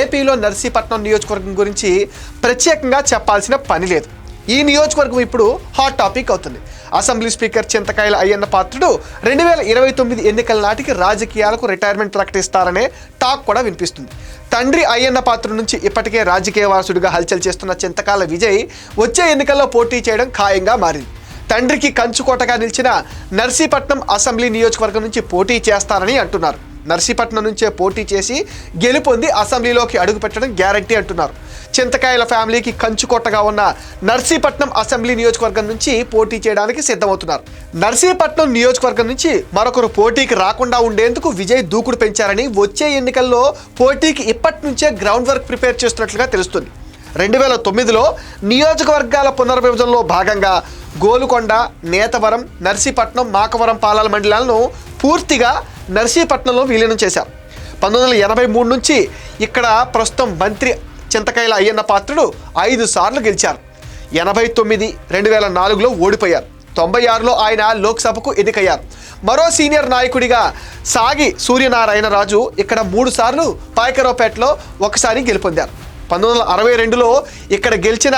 ఏపీలో నర్సీపట్నం నియోజకవర్గం గురించి ప్రత్యేకంగా చెప్పాల్సిన పని లేదు. ఈ నియోజకవర్గం ఇప్పుడు హాట్ టాపిక్ అవుతుంది. అసెంబ్లీ స్పీకర్ చింతకాయల అయ్యన్న పాత్రుడు రెండు వేల ఇరవై తొమ్మిది ఎన్నికల నాటికి రాజకీయాలకు రిటైర్మెంట్ ప్రకటిస్తారనే టాక్ కూడా వినిపిస్తుంది. తండ్రి అయ్యన్న పాత్ర నుంచి ఇప్పటికే రాజకీయ వారసుడిగా హల్చల్ చేస్తున్న చింతకాల విజయ్ వచ్చే ఎన్నికల్లో పోటీ చేయడం ఖాయంగా మారింది. తండ్రికి కంచుకోటగా నిలిచిన నర్సీపట్నం అసెంబ్లీ నియోజకవర్గం నుంచి పోటీ చేస్తారని అంటున్నారు. నర్సీపట్నం నుంచే పోటీ చేసి గెలుపొంది అసెంబ్లీలోకి అడుగుపెట్టడం గ్యారంటీ అంటున్నారు. చింతకాయల ఫ్యామిలీకి కంచుకొట్టగా ఉన్న నర్సీపట్నం అసెంబ్లీ నియోజకవర్గం నుంచి పోటీ చేయడానికి సిద్ధమవుతున్నారు. నర్సీపట్నం నియోజకవర్గం నుంచి మరొకరు పోటీకి రాకుండా ఉండేందుకు విజయ్ దూకుడు పెంచారని వచ్చే ఎన్నికల్లో పోటీకి ఇప్పటి నుంచే గ్రౌండ్ వర్క్ ప్రిపేర్ చేస్తున్నట్లుగా తెలుస్తుంది. రెండు వేల తొమ్మిదిలో నియోజకవర్గాల పునర్విభజనలో భాగంగా గోలుకొండ నేతవరం నర్సీపట్నం మాకవరం పాలాల మండలాలను పూర్తిగా నర్సీపట్నంలో విలీనం చేశారు. పంతొమ్మిది వందల ఎనభై మూడు నుంచి ఇక్కడ ప్రస్తుతం మంత్రి చింతకాయల అయ్యన్న పాత్రుడు ఐదు సార్లు గెలిచారు. ఎనభై తొమ్మిది రెండు వేల నాలుగులో ఓడిపోయారు. తొంభై ఆరులో ఆయన లోక్సభకు ఎన్నికయ్యారు. మరో సీనియర్ నాయకుడిగా సాగి సూర్యనారాయణ రాజు ఇక్కడ మూడు సార్లు పాయకరావుపేటలో ఒకసారి గెలుపొందారు. పంతొమ్మిది వందల అరవై రెండులో ఇక్కడ గెలిచిన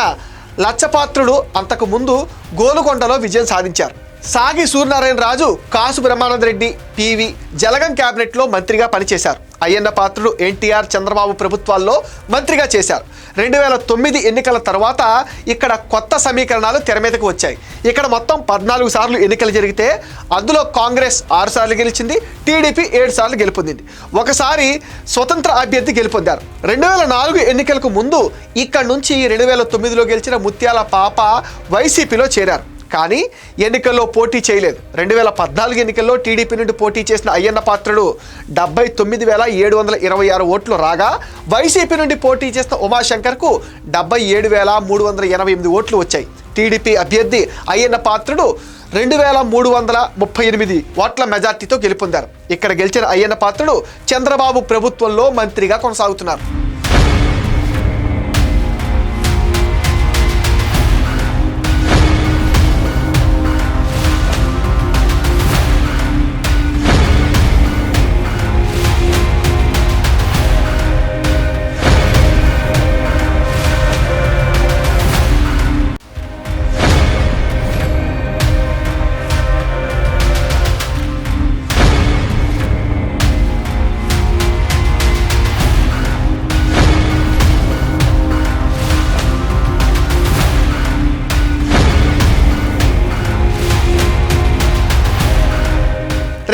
లచ్చపాత్రుడు అంతకు ముందు గోలుకొండలో విజయం సాధించారు. సాగి సూర్యనారాయణ రాజు కాసు బ్రహ్మానంద రెడ్డి పివి జలగం క్యాబినెట్లో మంత్రిగా పనిచేశారు. అయ్యన్న పాత్రుడు ఎన్టీఆర్ చంద్రబాబు ప్రభుత్వాల్లో మంత్రిగా చేశారు. రెండు వేల తొమ్మిది ఎన్నికల తర్వాత ఇక్కడ కొత్త సమీకరణాలు తెర మీదకు వచ్చాయి. ఇక్కడ మొత్తం పద్నాలుగు సార్లు ఎన్నికలు జరిగితే అందులో కాంగ్రెస్ ఆరు సార్లు గెలిచింది టీడీపీ ఏడు సార్లు గెలుపొందింది. ఒకసారి స్వతంత్ర అభ్యర్థి గెలుపొందారు. రెండు వేల నాలుగు ఎన్నికలకు ముందు ఇక్కడ నుంచి రెండు వేల తొమ్మిదిలో గెలిచిన ముత్యాల పాప వైసీపీలో చేరారు. కానీ ఎన్నికల్లో పోటీ చేయలేదు. రెండు వేల పద్నాలుగు ఎన్నికల్లో టీడీపీ నుండి పోటీ చేసిన అయ్యన్న పాత్రుడు డెబ్బై తొమ్మిది వేల ఏడు వందల ఇరవై ఆరు ఓట్లు రాగా వైసీపీ నుండి పోటీ చేసిన ఉమాశంకర్కు డెబ్బై ఏడు వేల మూడు వందల ఎనభై ఎనిమిది ఓట్లు వచ్చాయి. టీడీపీ అభ్యర్థి అయ్యన్న పాత్రుడు రెండు వేల మూడు వందల ముప్పై ఎనిమిది ఓట్ల మెజార్టీతో గెలుపొందారు. ఇక్కడ గెలిచిన అయ్యన్న పాత్రుడు చంద్రబాబు ప్రభుత్వంలో మంత్రిగా కొనసాగుతున్నారు.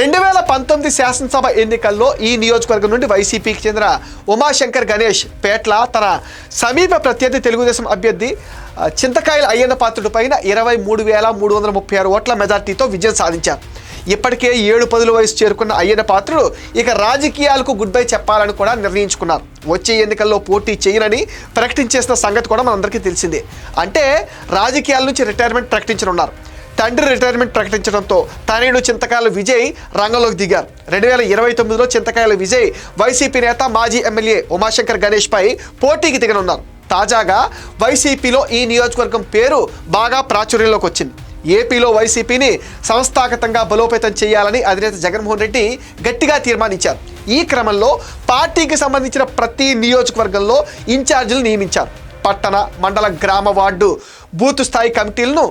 రెండు వేల పంతొమ్మిది శాసనసభ ఎన్నికల్లో ఈ నియోజకవర్గం నుండి వైసీపీకి చెందిన ఉమాశంకర్ గణేష్ పేట్ల తన సమీప ప్రత్యర్థి తెలుగుదేశం అభ్యర్థి చింతకాయల అయ్యన్న పాత్రుడి పైన ఇరవై మూడు వేల మూడు వందల ముప్పై ఆరు ఓట్ల మెజార్టీతో విజయం సాధించారు. ఇప్పటికే ఏడు పదుల వయసు చేరుకున్న అయ్యన్న పాత్రుడు ఇక రాజకీయాలకు గుడ్ బై చెప్పాలని కూడా నిర్ణయించుకున్నారు. వచ్చే ఎన్నికల్లో పోటీ చేయనని ప్రకటించేసిన సంగతి కూడా మనందరికీ తెలిసిందే. అంటే రాజకీయాల నుంచి రిటైర్మెంట్ ప్రకటించనున్నారు. తండ్రి రిటైర్మెంట్ ప్రకటించడంతో తనయుడు చింతకాయల విజయ్ రంగంలోకి దిగారు. రెండు వేల ఇరవై తొమ్మిదిలో చింతకాయల విజయ్ వైసీపీ నేత మాజీ ఎమ్మెల్యే ఉమాశంకర్ గణేష్ పై పోటీకి దిగనున్నారు. తాజాగా వైసీపీలో ఈ నియోజకవర్గం పేరు బాగా ప్రాచుర్యంలోకి వచ్చింది. ఏపీలో వైసీపీని సంస్థాగతంగా బలోపేతం చేయాలని అధినేత జగన్మోహన్ రెడ్డి గట్టిగా తీర్మానించారు. ఈ క్రమంలో పార్టీకి సంబంధించిన ప్రతి నియోజకవర్గంలో ఇన్ఛార్జీలు నియమించారు. పట్టణ మండల గ్రామ వార్డు బూత్ స్థాయి కమిటీలను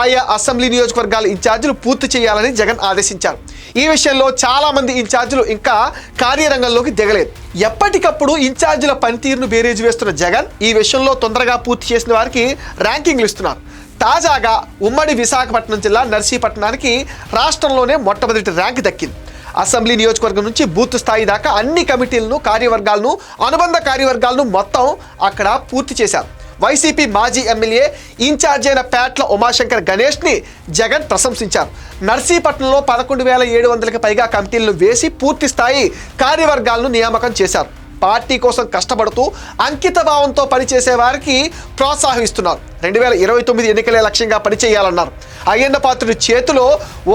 ఆయా అసెంబ్లీ నియోజకవర్గాల ఇన్ఛార్జీలు పూర్తి చేయాలని జగన్ ఆదేశించారు. ఈ విషయంలో చాలామంది ఇన్ఛార్జీలు ఇంకా కార్యరంగంలోకి దిగలేదు. ఎప్పటికప్పుడు ఇన్ఛార్జీల పనితీరును బేరేజ్ వేస్తున్న జగన్ ఈ విషయంలో తొందరగా పూర్తి చేసిన వారికి ర్యాంకింగ్లు ఇస్తున్నారు. తాజాగా ఉమ్మడి విశాఖపట్నం జిల్లా నర్సీపట్నానికి రాష్ట్రంలోనే మొట్టమొదటి ర్యాంక్ దక్కింది. అసెంబ్లీ నియోజకవర్గం నుంచి బూత్ స్థాయి దాకా అన్ని కమిటీలను కార్యవర్గాలను అనుబంధ కార్యవర్గాలను మొత్తం అక్కడ పూర్తి చేశారు. వైసీపీ మాజీ ఎమ్మెల్యే ఇన్ఛార్జ్ అయిన పేట్ల ఉమాశంకర్ గణేష్ని జగన్ ప్రశంసించారు. నర్సీపట్నంలో పదకొండు వేల ఏడు వందలకి పైగా కమిటీలను వేసి పూర్తి స్థాయి కార్యవర్గాలను నియామకం చేశారు. పార్టీ కోసం కష్టపడుతూ అంకిత భావంతో పనిచేసే వారికి ప్రోత్సాహిస్తున్నారు. రెండు వేల ఇరవై తొమ్మిది ఎన్నికలే లక్ష్యంగా పనిచేయాలన్నారు. అయ్యన్న పాత్రుడి చేతిలో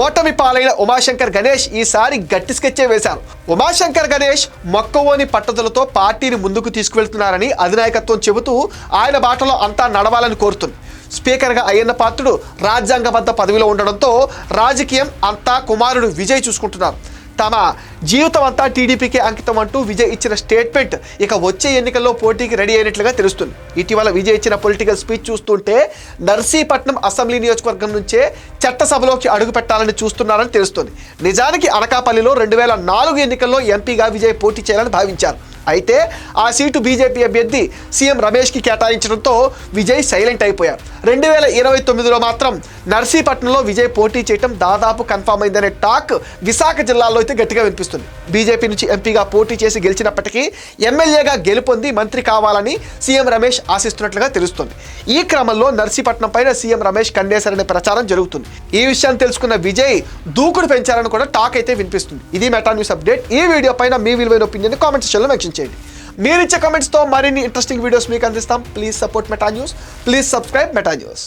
ఓటమి పాలైన ఉమాశంకర్ గణేష్ ఈసారి గట్టి స్కెచ్చే వేశారు. ఉమాశంకర్ గణేష్ మొక్కవోని పట్టుదలతో పార్టీని ముందుకు తీసుకువెళ్తున్నారని అధినాయకత్వం చెబుతూ ఆయన బాటలో అంతా నడవాలని కోరుతుంది. స్పీకర్గా అయ్యన్న పాత్రుడు రాజ్యాంగబద్ధ పదవిలో ఉండడంతో రాజకీయం అంతా కుమారుడు విజయ్ చూసుకుంటున్నారు. తమ జీవితం అంతా టీడీపీకి అంకితం అంటూ విజయ్ ఇచ్చిన స్టేట్మెంట్ ఇక వచ్చే ఎన్నికల్లో పోటీకి రెడీ అయినట్లుగా తెలుస్తుంది. ఇటీవల విజయ్ ఇచ్చిన పొలిటికల్ స్పీచ్ చూస్తుంటే నర్సీపట్నం అసెంబ్లీ నియోజకవర్గం నుంచే చట్టసభలోకి అడుగు పెట్టాలని చూస్తున్నారని తెలుస్తుంది. నిజానికి అనకాపల్లిలో రెండు వేల నాలుగు ఎన్నికల్లో ఎంపీగా విజయ్ పోటీ చేయాలని భావించారు. అయితే ఆ సీటు బీజేపీ అభ్యర్థి సీఎం రమేష్కి కేటాయించడంతో విజయ్ సైలెంట్ అయిపోయారు. రెండు వేల ఇరవై తొమ్మిదిలో మాత్రం నర్సీపట్నంలో విజయ్ పోటీ చేయడం దాదాపు కన్ఫామ్ అయిందనే టాక్ విశాఖ జిల్లాలో అయితే గట్టిగా వినిపిస్తుంది. బీజేపీ నుంచి ఎంపీగా పోటీ చేసి గెలిచినప్పటికీ ఎమ్మెల్యేగా గెలుపొంది మంత్రి కావాలని సీఎం రమేష్ ఆశిస్తున్నట్లుగా తెలుస్తుంది. ఈ క్రమంలో నర్సీపట్నం పైన సీఎం రమేష్ కన్నేశారనే ప్రచారం జరుగుతుంది. ఈ విషయాన్ని తెలుసుకున్న విజయ్ దూకుడు పెంచారని కూడా టాక్ అయితే వినిపిస్తుంది. ఇది మెటా న్యూస్ అప్డేట్. ఈ వీడియో పైన మీ విలువైన ఒపీనియన్ కామెంట్ సెక్షన్లో మెన్షన్ చేయండి. మీరు ఇచ్చే కామెంట్స్తో మరిన్ని ఇంట్రెస్టింగ్ వీడియోస్ మీకు అందిస్తాం please support Meta news please subscribe Meta news